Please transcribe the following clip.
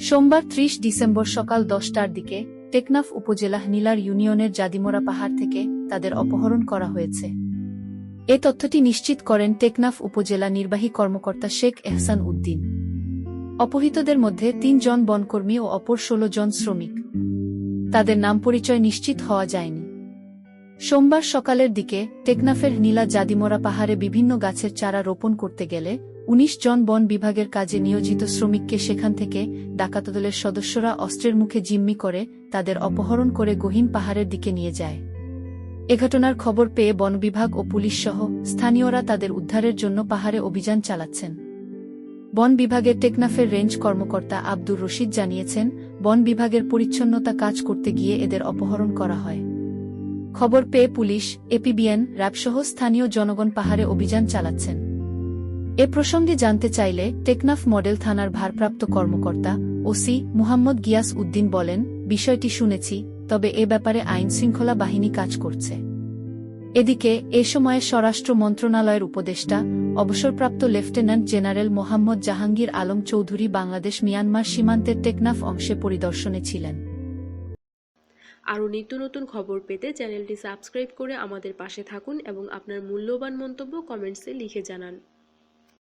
সোমবার ত্রিশ ডিসেম্বর সকাল দশটার দিকে টেকনাফ উপজেলা নীলার ইউনিয়নের জাদিমোরা পাহাড় থেকে তাদের অপহরণ করা হয়েছে। এ তথ্যটি নিশ্চিত করেন টেকনাফ উপজেলা নির্বাহী কর্মকর্তা শেখ এহসান উদ্দিন। অপহৃতদের মধ্যে তিনজন বনকর্মী ও অপর ষোলো জন শ্রমিক। তাদের নাম পরিচয় নিশ্চিত হওয়া যায়নি। সোমবার সকালের দিকে টেকনাফের নীলা জাদিমোরা পাহাড়ে বিভিন্ন গাছের চারা রোপণ করতে গেলে ১৯ জন বন বিভাগের কাজে নিয়োজিত শ্রমিককে সেখান থেকে ডাকাতদলের সদস্যরা অস্ত্রের মুখে জিম্মি করে তাদের অপহরণ করে গহীন পাহাড়ের দিকে নিয়ে যায়। এ ঘটনার খবর পেয়ে বন বিভাগ ও পুলিশ সহ স্থানীয়রা তাদের উদ্ধারের জন্য পাহাড়ে অভিযান চালাচ্ছেন। বন বিভাগের টেকনাফের রেঞ্জ কর্মকর্তা আব্দুর রশিদ জানিয়েছেন, বন বিভাগের পরিচ্ছন্নতা কাজ করতে গিয়ে এদের অপহরণ করা হয়। খবর পেয়ে পুলিশ, এপিবিএন, র্যাবসহ স্থানীয় জনগণ পাহাড়ে অভিযান চালাচ্ছেন। এ প্রসঙ্গে জানতে চাইলে টেকনাফ মডেল থানার ভারপ্রাপ্ত কর্মকর্তা ওসি মুহাম্মদ গিয়াস উদ্দিন বলেন, বিষয়টি শুনেছি, তবে এ ব্যাপারে আইন শৃঙ্খলা বাহিনী কাজ করছে। এদিকে, এ সময়ে স্বরাষ্ট্র মন্ত্রণালয়ের উপদেষ্টা, অবসরপ্রাপ্ত lieutenant general Mohammad Jahangir Alam Chowdhury Bangladesh Myanmar সীমান্তের টেকনাফ অংশে পরিদর্শনে ছিলেন। আরও নিত্য নতুন খবর পেতে চ্যানেলটি সাবস্ক্রাইব করে আমাদের পাশে থাকুন এবং আপনার মূল্যবান মন্তব্য কমেন্টসে লিখে জানান।